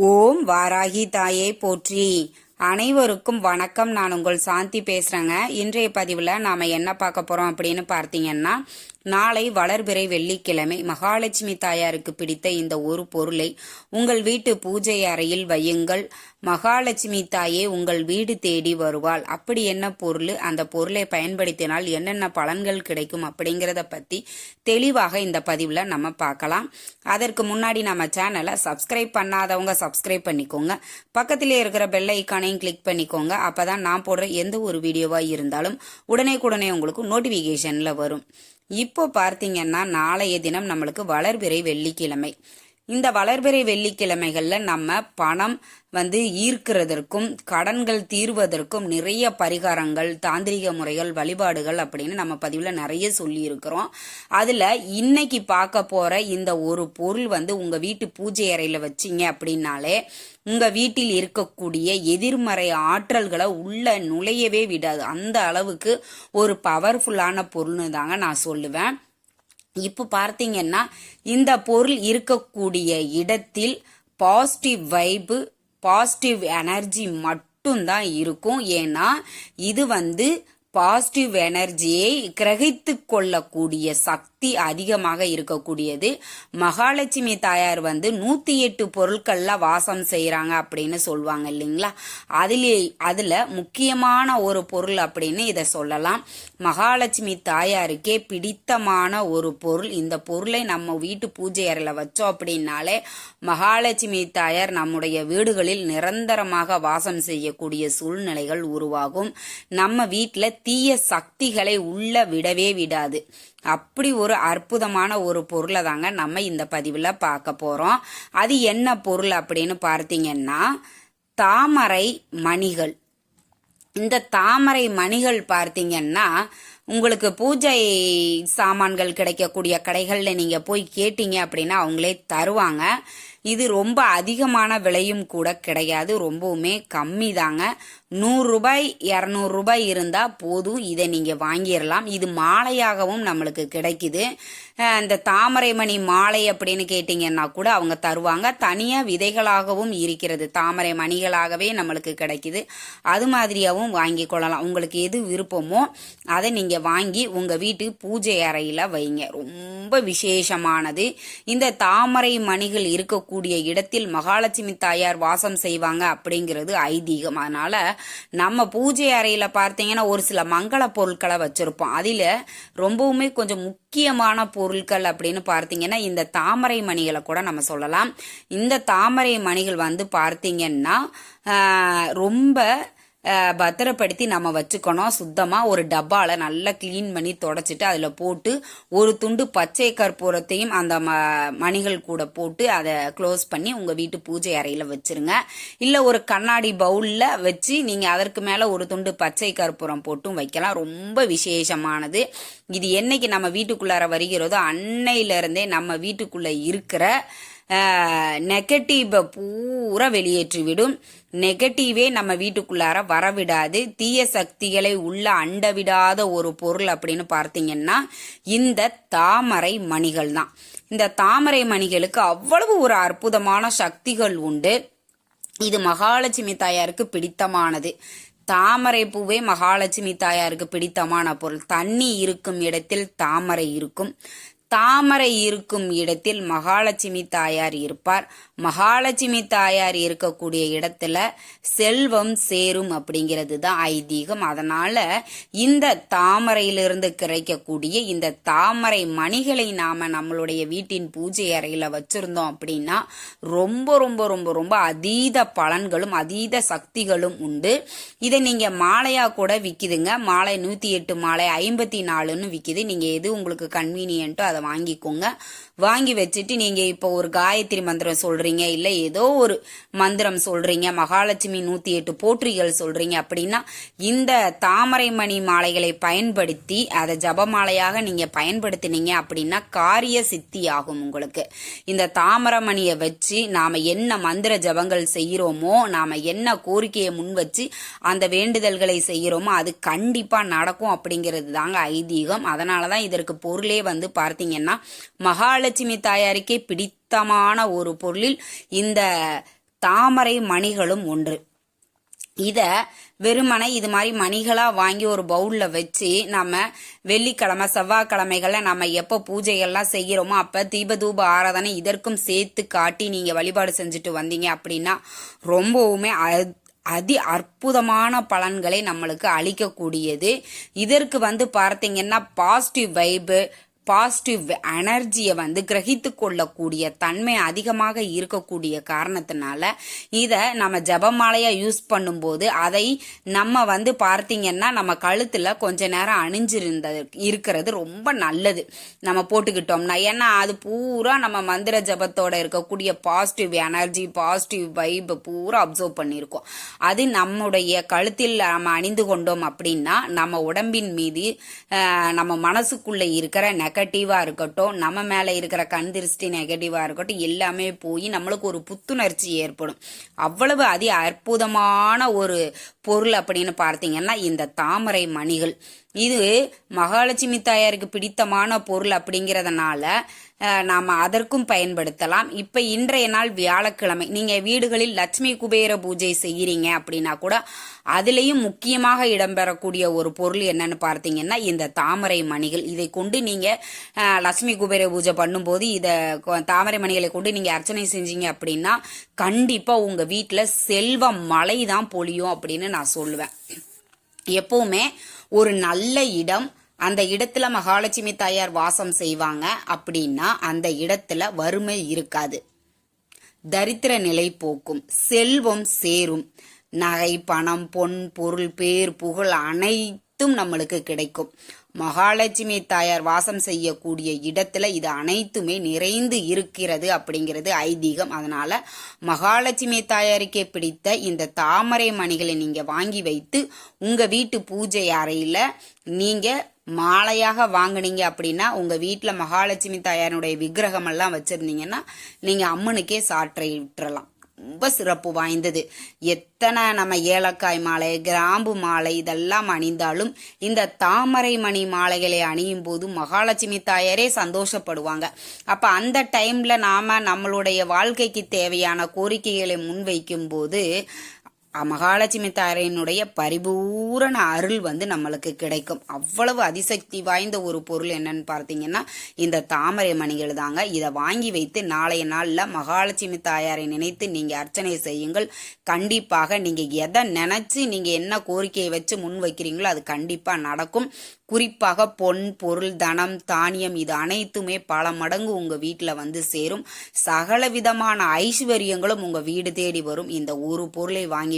ஓம் வாராகி தாயே போற்றி. அனைவருக்கும் வணக்கம். நான் உங்கள் சாந்தி பேசுறேங்க. இன்றைய பதிவில் நாம என்ன பார்க்க போறோம் அப்படின்னு பார்த்தீங்கன்னா நாளை வளர்பிறை வெள்ளிக்கிழமை மகாலட்சுமி தாயாருக்கு பிடித்த இந்த ஒரு பொருளை உங்கள் வீட்டு பூஜை அறையில் வையுங்கள். மகாலட்சுமி தாயே உங்கள் வீடு தேடி வருவாள். அப்படி என்ன பொருள்? அந்த பொருளை பயன்படுத்தினால் என்னென்ன பலன்கள் கிடைக்கும் அப்படிங்கிறத பத்தி தெளிவாக இந்த பதிவில் நம்ம பார்க்கலாம். அதற்கு முன்னாடி நம்ம சேனலை சப்ஸ்கிரைப் பண்ணாதவங்க சப்ஸ்கிரைப் பண்ணிக்கோங்க. பக்கத்திலே இருக்கிற பெல் ஐக்கானையும் கிளிக் பண்ணிக்கோங்க. அப்பதான் நான் போடுற எந்த ஒரு வீடியோவா இருந்தாலும் உடனே உடனே உங்களுக்கு நோட்டிபிகேஷன்ல வரும். இப்போ பார்த்தீங்கன்னா நாளைய தினம் நம்மளுக்கு வளர்விரை வெள்ளிக்கிழமை. இந்த வளர்பிறை வெள்ளிக்கிழமைகளில் நம்ம பணம் வந்து ஈர்க்கிறதற்கும் கடன்கள் தீர்வதற்கும் நிறைய பரிகாரங்கள் தாந்திரிக முறைகள் வழிபாடுகள் அப்படின்னு நம்ம பதிவில் நிறைய சொல்லியிருக்கிறோம். அதில் இன்னைக்கு பார்க்க போகிற இந்த ஒரு பொருள் வந்து உங்கள் வீட்டு பூஜை அறையில் வச்சீங்க அப்படின்னாலே உங்கள் வீட்டில் இருக்கக்கூடிய எதிர்மறை ஆற்றல்களை உள்ள நுழையவே விடாது. அந்த அளவுக்கு ஒரு பவர்ஃபுல்லான பொருள்னு தாங்க நான் சொல்லுவேன். இப்போ பார்த்தீங்கன்னா இந்த பொருள் இருக்கக்கூடிய இடத்தில் பாசிட்டிவ் வைப்பு பாசிட்டிவ் எனர்ஜி மட்டும்தான் இருக்கும். ஏன்னா இது வந்து பாசிட்டிவ் எனர்ஜியை கிரகித்து கொள்ளக்கூடிய சக்தி சக்தி அதிகமாக இருக்கக்கூடியது. மகாலட்சுமி தாயார் வந்து நூத்தி எட்டு பொருட்கள்ல வாசம் செய்யறாங்க அப்படின்னு சொல்லுவாங்க இல்லைங்களா? அதிலே அதுல முக்கியமான ஒரு பொருள் அப்படின்னு இதை சொல்லலாம். மகாலட்சுமி தாயாருக்கே பிடித்தமான ஒரு பொருள். இந்த பொருளை நம்ம வீட்டு பூஜை அறையில வச்சோம் அப்படின்னாலே மகாலட்சுமி தாயார் நம்முடைய வீடுகளில் நிரந்தரமாக வாசம் செய்யக்கூடிய சூழ்நிலைகள் உருவாகும். நம்ம வீட்டில் தீய சக்திகளை உள்ள விடவே விடாது. அப்படி ஒரு அற்புதமான ஒரு பொருளை தாங்க நம்ம இந்த பதிவில் பார்க்க போகிறோம் அது என்ன பொருள் அப்படின்னு பார்த்தீங்கன்னா தாமரை மணிகள். இந்த தாமரை மணிகள் பார்த்தீங்கன்னா உங்களுக்கு பூஜை சாமான்கள் கிடைக்கக்கூடிய கடைகளில் நீங்கள் போய் கேட்டீங்க அப்படின்னா அவங்களே தருவாங்க. இது ரொம்ப அதிகமான விலையும் கூட கிடையாது. ரொம்பவுமே கம்மி தாங்க நூறுரூபாய் இரநூறுபாய் இருந்தால் போதும். இதை நீங்கள் வாங்கிடலாம் இது மாலையாகவும் நம்மளுக்கு கிடைக்குது. இந்த தாமரை மணி மாலை அப்படின்னு கேட்டிங்கன்னா கூட அவங்க தருவாங்க. தனியாக விதைகளாகவும் இருக்கிறது. தாமரை மணிகளாகவே நம்மளுக்கு கிடைக்குது. அது மாதிரியாகவும் வாங்கி கொள்ளலாம். உங்களுக்கு எது விருப்பமோ அதை நீங்கள் வாங்கி உங்கள் வீட்டு பூஜை அறையில் வைங்க. ரொம்ப விசேஷமானது. இந்த தாமரை மணிகள் இருக்கக்கூடிய இடத்தில் மகாலட்சுமி தாயார் வாசம் செய்வாங்க அப்படிங்கிறது ஐதீகம். அதனால நம்ம பூஜை அறையில் பார்த்தீங்கன்னா ஒரு சில மங்கள பொருட்களை வச்சுருப்போம். அதில் ரொம்பவுமே கொஞ்சம் முக்கியமான பொருட்கள் அப்படின்னு பார்த்தீங்கன்னா இந்த தாமரை மணிகளை கூட நம்ம சொல்லலாம். இந்த தாமரை மணிகள் வந்து பார்த்தீங்கன்னா ரொம்ப பத்திரப்படுத்தி நம்ம வச்சுக்கணும். சுத்தமாக ஒரு டப்பாவில் நல்லா க்ளீன் பண்ணி தொடச்சிட்டு அதில் போட்டு ஒரு துண்டு பச்சை கற்பூரத்தையும் அந்த ம மணிகள் கூட போட்டு அதை க்ளோஸ் பண்ணி உங்கள் வீட்டு பூஜை அறையில் வச்சுருங்க. இல்லை ஒரு கண்ணாடி பவுலில் வச்சு நீங்கள் அதற்கு மேலே ஒரு துண்டு பச்சை கற்பூரம் போட்டும் வைக்கலாம். ரொம்ப விசேஷமானது. இது என்னைக்கு நம்ம வீட்டுக்குள்ளார வருகிறதோ அன்னையிலேருந்தே நம்ம வீட்டுக்குள்ளே இருக்கிற நெகட்டிவை பூரா வெளியேற்றிவிடும். நெகட்டிவே நம்ம வீட்டுக்குள்ளார வரவிடாது. தீய சக்திகளை உள்ள அண்டவிடாத ஒரு பொருள் அப்படின்னு பார்த்தீங்கன்னா இந்த தாமரை மணிகள் தான். இந்த தாமரை மணிகளுக்கு அவ்வளவு ஒரு அற்புதமான சக்திகள் உண்டு. இது மகாலட்சுமி தாயாருக்கு பிடித்தமானது. தாமரை பூவே மகாலட்சுமி தாயாருக்கு பிடித்தமான பொருள். தண்ணி இருக்கும் இடத்தில் தாமரை இருக்கும். தாமரை இருக்கும் இடத்தில் மகாலட்சுமி தாயார் இருப்பார். மகாலட்சுமி தாயார் இருக்கக்கூடிய இடத்துல செல்வம் சேரும் அப்படிங்கிறது தான் ஐதீகம். அதனால இந்த தாமரையிலிருந்து கிடைக்கக்கூடிய இந்த தாமரை மணிகளை நாம நம்மளுடைய வீட்டின் பூஜை அறையில வச்சிருந்தோம் அப்படின்னா ரொம்ப ரொம்ப ரொம்ப ரொம்ப அதீத பலன்களும் அதீத சக்திகளும் உண்டு. இதை நீங்க மாலையா கூட விக்குதுங்க. மாலை நூத்தி எட்டு மாலை ஐம்பத்தி நாலுன்னு விக்குது. நீங்க எது உங்களுக்கு கன்வீனியன்ட்டோ அதை வாங்கிக்கோங்க. வாங்கி வச்சுட்டு நீங்க இப்போ ஒரு காயத்ரி மந்திரம் சொல்றீங்க இல்ல ஏதோ ஒரு மந்திரம் சொல்றீங்க மகாலட்சுமி நூத்தி எட்டு போற்றிகள் சொல்றீங்க அப்படின்னா இந்த தாமரை மணி மாலைகளை பயன்படுத்தி அதை ஜபமாலையாக நீங்க பயன்படுத்தினீங்க அப்படின்னா காரிய சித்தி ஆகும் உங்களுக்கு. இந்த தாமரை மணியை வச்சு நாம என்ன மந்திர ஜபங்கள் செய்கிறோமோ நாம என்ன கோரிக்கையை முன் வச்சு அந்த வேண்டுதல்களை செய்கிறோமோ அது கண்டிப்பா நடக்கும் அப்படிங்கிறது தாங்க ஐதீகம். அதனாலதான் இதற்கு பொருளே வந்து பார்த்தீங்கன்னா மகாலட்சுமி தாயாருக்கே பிடித்தமான ஒரு பொருளில் இந்த தாமரை மணிகளும் ஒன்று. இதை வெறுமனை இது மாதிரி மணிகளாக வாங்கி ஒரு பவுலில் வச்சு நம்ம வெள்ளிக்கிழமை செவ்வாய்க்கிழமைகளில் நம்ம எப்போ பூஜைகள்லாம் செய்கிறோமோ அப்போ தீபதூப ஆராதனை இதற்கும் சேர்த்து காட்டி நீங்கள் வழிபாடு செஞ்சுட்டு வந்தீங்க அப்படின்னா ரொம்பவுமே அ- அதி அற்புதமான பலன்களை நம்மளுக்கு அளிக்கக்கூடியது. இதற்கு வந்து பார்த்தீங்கன்னா பாசிட்டிவ் வைபு பாசிட்டிவ் எனர்ஜியை வந்து கிரகித்து கொள்ளக்கூடிய தன்மை அதிகமாக இருக்கக்கூடிய காரணத்தினால இதை நம்ம ஜபமாலையா யூஸ் பண்ணும்போது அதை நம்ம வந்து பார்த்தீங்கன்னா நம்ம கழுத்தில் கொஞ்ச நேரம் அணிஞ்சிருந்த இருக்கிறது ரொம்ப நல்லது. நம்ம போட்டுக்கிட்டோம்னா ஏன்னா அது பூரா நம்ம மந்திர ஜபத்தோட இருக்கக்கூடிய பாசிட்டிவ் எனர்ஜி பாசிட்டிவ் வைப் பூரா அப்சர்வ் பண்ணியிருக்கோம் அது நம்முடைய கழுத்தில் நம்ம அணிந்து கொண்டோம் அப்படின்னா நம்ம உடம்பின் மீது நம்ம மனசுக்குள்ள இருக்கிற நெகட்டிவா இருக்கட்டும் நம்ம மேல இருக்கிற கண் திருஷ்டி நெகட்டிவா இருக்கட்டும் எல்லாமே போய் நம்மளுக்கு ஒரு புத்துணர்ச்சி ஏற்படும். அவ்வளவு அதி அற்புதமான ஒரு பொருள் அப்படின்னு பார்த்தீங்கன்னா இந்த தாமரை மணிகள். இது மகாலட்சுமி தாயாருக்கு பிடித்தமான பொருள் அப்படிங்கிறதுனால நாம் அதற்கும் பயன்படுத்தலாம். இப்போ இன்றைய நாள் வியாழக்கிழமை. நீங்கள் வீடுகளில் லட்சுமி குபேர பூஜை செய்கிறீங்க அப்படின்னா கூட அதுலேயும் முக்கியமாக இடம்பெறக்கூடிய ஒரு பொருள் என்னன்னு பார்த்தீங்கன்னா இந்த தாமரை மணிகள். இதை கொண்டு நீங்கள் லட்சுமி குபேர பூஜை பண்ணும்போது இதை தாமரை மணிகளை கொண்டு நீங்கள் அர்ச்சனை செஞ்சீங்க அப்படின்னா கண்டிப்பாக உங்கள் வீட்டில் செல்வ மழை தான் பொழியும் அப்படின்னு நான் சொல்லுவேன். எப்போவுமே ஒரு நல்ல இடம் அந்த இடத்துல மகாலட்சுமி தாயார் வாசம் செய்வாங்க அப்படின்னா அந்த இடத்துல வறுமை இருக்காது. தரித்திர நிலை போக்கும். செல்வம் சேரும். நகை பணம் பொன் பொருள் பேர் புகழ் அனைத்தும் நம்மளுக்கு கிடைக்கும். மகாலட்சுமி தாயார் வாசம் செய்யக்கூடிய இடத்துல இது அனைத்துமே நிறைந்து இருக்கிறது அப்படிங்கிறது ஐதீகம். அதனால மகாலட்சுமி தாயாருக்கே பிடித்த இந்த தாமரை மணிகளை நீங்க வாங்கி வைத்து உங்க வீட்டு பூஜை அறையில நீங்க மாலையாக வாங்குனீங்க அப்படின்னா உங்க வீட்டில் மகாலட்சுமி தாயாருடைய விக்கிரகம் எல்லாம் வச்சிருந்தீங்கன்னா நீங்க அம்மனுக்கே சாற்றை விட்டுறலாம். ரொம்ப சிறப்பு வாய்ந்தது. எத்தனை நம்ம ஏலக்காய் மாலை கிராம்பு மாலை இதெல்லாம் அணிந்தாலும் இந்த தாமரை மணி மாலைகளை அணியும் போது மகாலட்சுமி தாயாரே சந்தோஷப்படுவாங்க. அப்ப அந்த டைம்ல நாம நம்மளுடைய வாழ்க்கைக்கு தேவையான கோரிக்கைகளை முன்வைக்கும் போது மகாலட்சுமி தாரையினுடைய பரிபூரண அருள் வந்து நம்மளுக்கு கிடைக்கும். அவ்வளவு அதிசக்தி வாய்ந்த ஒரு பொருள் என்னன்னு பார்த்தீங்கன்னா இந்த தாமரை மணிகள் தாங்க. இதை வாங்கி வைத்து நாளைய நாளில் மகாலட்சுமி தாயாரை நினைத்து நீங்கள் அர்ச்சனை செய்யுங்கள். கண்டிப்பாக நீங்கள் எதை நினைச்சு நீங்கள் என்ன கோரிக்கையை வச்சு முன் வைக்கிறீங்களோ அது கண்டிப்பாக நடக்கும். குறிப்பாக பொன் பொருள் தனம் தானியம் இது அனைத்துமே பல மடங்கு உங்கள் வீட்டில் வந்து சேரும். சகல விதமான ஐஸ்வர்யங்களும் உங்கள் வீடு தேடி வரும். இந்த ஒரு பொருளை வாங்கி